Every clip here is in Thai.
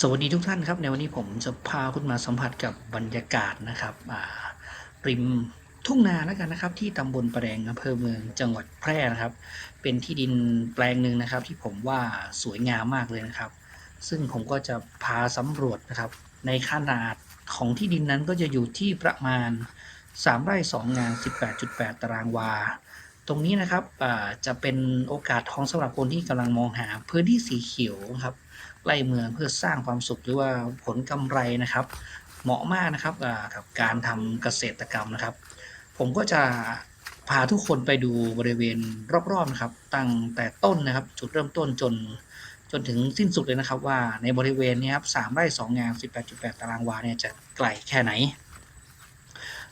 สวัสดีทุกท่านครับ ในวันนี้ผมจะพาคุณมาสัมผัสกับบรรยากาศนะครับริมทุ่งนาแล้วกันนะครับ ที่ตำบลประแดงอำเภอเมืองจังหวัดแพร่นะครับ เป็นที่ดินแปลงหนึ่งนะครับ ที่ผมว่าสวยงามมากเลยนะครับ ซึ่งผมก็จะพาสำรวจนะครับ ในขนาดของที่ดินนั้นก็จะอยู่ที่ประมาณ 3 ไร่ 2 งาน 18.8 ตารางวา ตรงนี้นะครับจะเป็นโอกาสทองสำหรับคนที่กำลังมองหาพื้นที่สีเขียวครับไล่เมืองเพื่อสร้างความสุขหรือว่าผลกำไรนะครับ เหมาะมากนะครับกับการทำเกษตรกรรมนะครับ ผมก็จะพาทุกคนไปดูบริเวณรอบๆนะครับ ตั้งแต่ต้นนะครับ จุดเริ่มต้นจนจนถึงสิ้นสุดเลยนะครับ ว่าในบริเวณนี้ครับสามไร่สองงาน18.8ตารางวาเนี่ยจะไกลแค่ไหน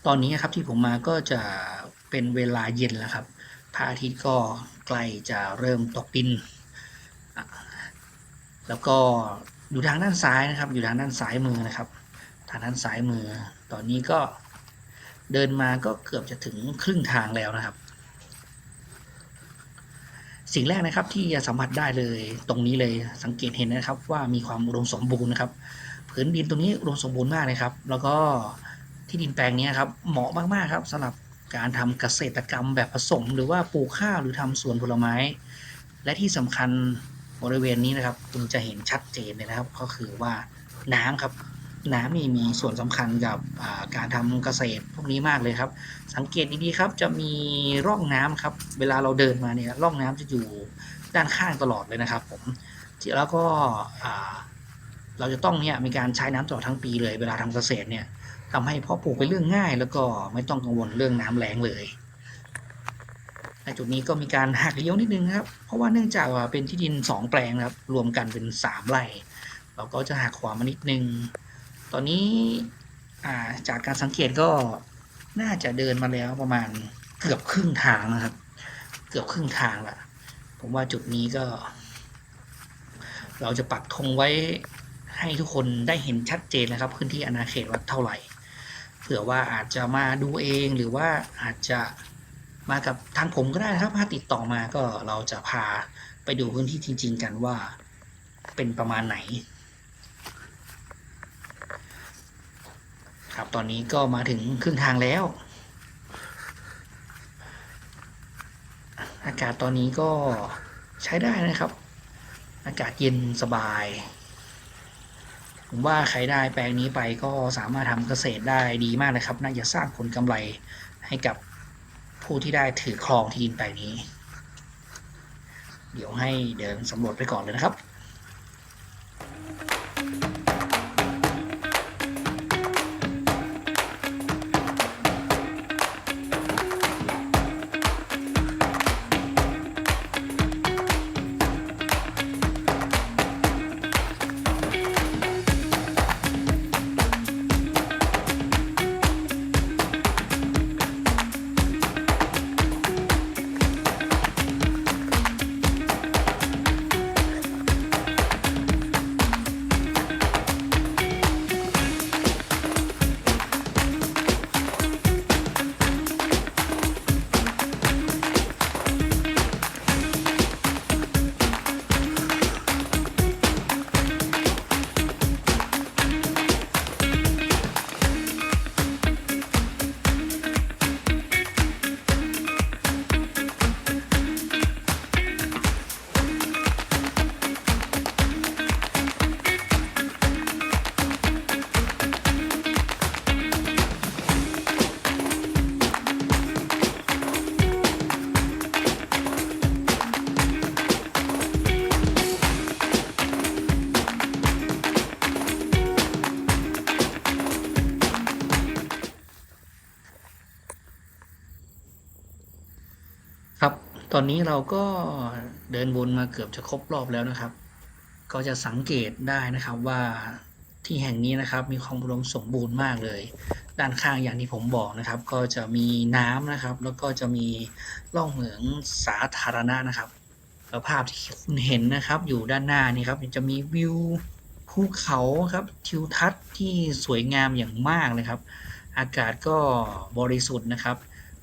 ตอนนี้ครับที่ผมมาก็จะเป็นเวลาเย็นแล้วครับ พระอาทิตย์ก็ใกล้จะเริ่มตกดิน แล้วก็อยู่ทางด้านซ้ายนะครับ อยู่ทางด้านซ้ายมือนะครับ ทางด้านซ้ายมือ ตอนนี้ก็เดินมาก็เกือบจะถึงครึ่งทางแล้วนะครับ สิ่งแรกนะครับที่จะสัมผัสได้เลยตรงนี้เลยสังเกตเห็นนะครับ ว่ามีความอุดมสมบูรณ์นะครับผืนดินตรงนี้อุดมสมบูรณ์มากเลยครับ แล้วก็ที่ดินแปลงนี้ครับเหมาะมากๆครับสำหรับ การทำเกษตรกรรมแบบผสม หรือว่าปลูกข้าวหรือทำสวนผลไม้ และที่สำคัญบริเวณนี้นะครับ คุณจะเห็นชัดเจนเลยนะครับ ก็คือว่าน้ำครับ น้ำนี่มีส่วนสำคัญกับการทำเกษตรพวกนี้มากเลยครับ สังเกตดีๆครับจะมีร่องน้ำครับ เวลาเราเดินมาเนี่ยร่องน้ำจะอยู่ด้านข้างตลอดเลยนะครับ ผมแล้วก็เราจะต้องเนี่ยมีการใช้น้ำตลอดทั้งปีเลย เวลาทำเกษตรเนี่ย ทำให้เพาะปลูกเป็นเรื่องง่าย แล้วก็ไม่ต้องกังวลเรื่องน้ำแล้งเลยในจุดนี้ก็มีการหักเลี้ยวนิดนึงครับ เพราะว่าเนื่องจากว่าเป็นที่ดิน 2 แปลงนะครับ รวมกันเป็น 3 ไร่ เราก็จะหักขวามานิดนึง ตอนนี้จากการสังเกตก็น่าจะเดินมาแล้วประมาณเกือบครึ่งทางนะครับ เกือบครึ่งทางละผมว่าจุดนี้ก็ เราจะปักธงไว้ให้ทุกคนได้เห็นชัดเจนนะครับ พื้นที่อาณาเขตว่าเท่าไหร่ เผื่อว่าอาจจะมาดูเองหรือว่าอาจจะมากับทางผมก็ได้นะครับถ้าติดต่อมาก็เราจะพาไปดูพื้นที่จริง ๆ กันว่าเป็นประมาณไหน ครับตอนนี้ก็มาถึงครึ่งทางแล้ว อากาศตอนนี้ก็ใช้ได้นะครับ อากาศเย็นสบาย ผมว่าใครได้แปลงนี้ไปก็สามารถทำเกษตรได้ดีมากนะครับ น่าจะสร้างผลกำไรให้กับผู้ที่ได้ถือครองที่ดินแปลงนี้ เดี๋ยวให้เดินสำรวจไปก่อนเลยนะครับ ครับ ตอนนี้เราก็เดินวนมาเกือบจะครบรอบแล้วนะครับ ก็จะสังเกตได้นะครับว่าที่แห่งนี้นะครับมีความอุดมสมบูรณ์มากเลย ด้านข้างอย่างที่ผมบอกนะครับ ก็จะมีน้ำนะครับ แล้วก็จะมีร่องเหมืองสาธารณะนะครับแล้วภาพที่คุณเห็นนะครับ อยู่ด้านหน้านี่ครับจะมีวิวภูเขาครับทิวทัศน์ที่สวยงามอย่างมากเลยครับ อากาศก็บริสุทธิ์นะครับ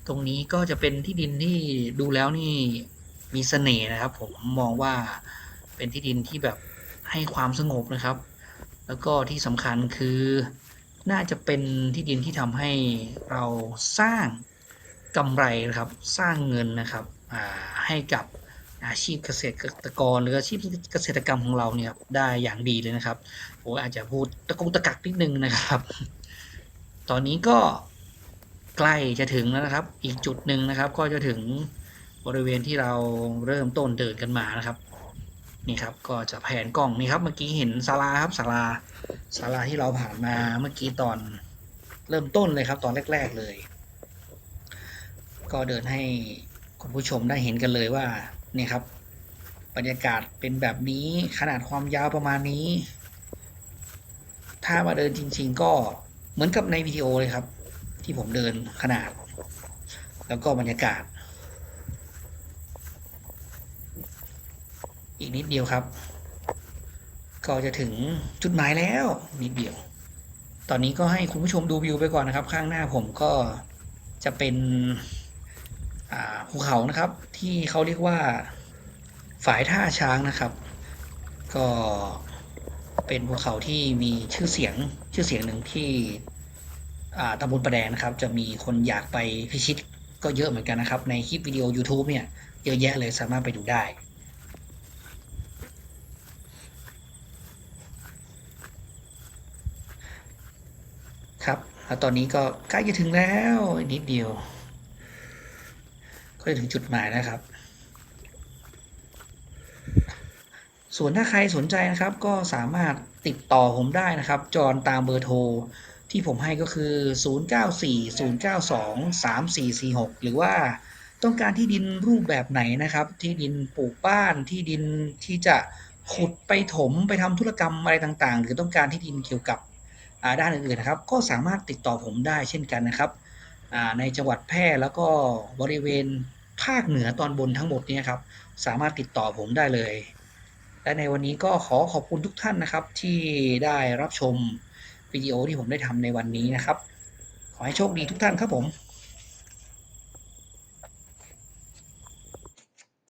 ตรงนี้ก็จะเป็นที่ดินที่ดูแล้วนี่มีเสน่ห์นะครับ ผมมองว่าเป็นที่ดินที่แบบให้ความสงบนะครับ แล้วก็ที่สำคัญคือน่าจะเป็นที่ดินที่ทำให้เราสร้างกำไรนะครับ สร้างเงินนะครับให้กับอาชีพเกษตรกรหรืออาชีพเกษตรกรรมของเราเนี่ยได้อย่างดีเลยนะครับโอ้อาจจะพูดตะกุกตะกักนิดนึงนะครับ ตอนนี้ก็ ใกล้จะถึงแล้วนะครับ อีกจุดหนึ่งนะครับ ก็จะถึงบริเวณที่เราเริ่มต้นเดินกันมานะครับ นี่ครับก็จะแผนกล้องนี่ครับ เมื่อกี้เห็นศาลาครับศาลาศาลาที่เราผ่านมาเมื่อกี้ตอนเริ่มต้นเลยครับ ตอนแรก ๆเลย ก็เดินให้คุณผู้ชมได้เห็นกันเลยว่านี่ครับ บรรยากาศเป็นแบบนี้ขนาดความยาวประมาณนี้ ถ้ามาเดินจริง ๆ ก็เหมือนกับในวิดีโอเลยครับ ที่ผมเดินขนาด แล้วก็บรรยากาศ อีกนิดเดียวครับ ก็จะถึงจุดหมายแล้วนิดเดียว ตอนนี้ก็ให้คุณผู้ชมดูวิวไปก่อนนะครับ ข้างหน้าผมก็จะเป็นภูเขานะครับ ที่เขาเรียกว่าฝายท่าช้างนะครับ ก็เป็นภูเขาที่มีชื่อเสียงชื่อเสียงหนึ่งที่ ตำบลประแดงนะครับ จะมีคนอยากไปพิชิตก็เยอะเหมือนกันนะครับ ในคลิปวิดีโอ YouTube เนี่ยเยอะแยะเลยสามารถไปดูได้ครับแล้วตอนนี้ก็ใกล้จะถึงแล้วนิดเดียว ก็จะถึงจุดหมายแล้วครับ ส่วนถ้าใครสนใจนะครับ ก็สามารถติดต่อผมได้นะครับ จอนตามเบอร์โทร ที่ผมให้ก็คือ 0940923446 หรือว่าต้องการที่ดินรูปแบบไหนนะครับ ที่ดินปลูกบ้านที่ดินที่จะขุดไปถมไปทำธุรกรรมอะไรต่างๆ หรือต้องการที่ดินเกี่ยวกับด้านอื่นๆนะครับ ก็สามารถติดต่อผมได้เช่นกันนะครับในจังหวัดแพร่แล้วก็บริเวณภาคเหนือตอนบนทั้งหมดนี้ครับ สามารถติดต่อผมได้เลย และในวันนี้ก็ขอขอบคุณทุกท่านนะครับที่ได้รับชม วิดีโอที่ผมได้ทำในวันนี้นะครับ ขอให้โชคดีทุกท่านครับผม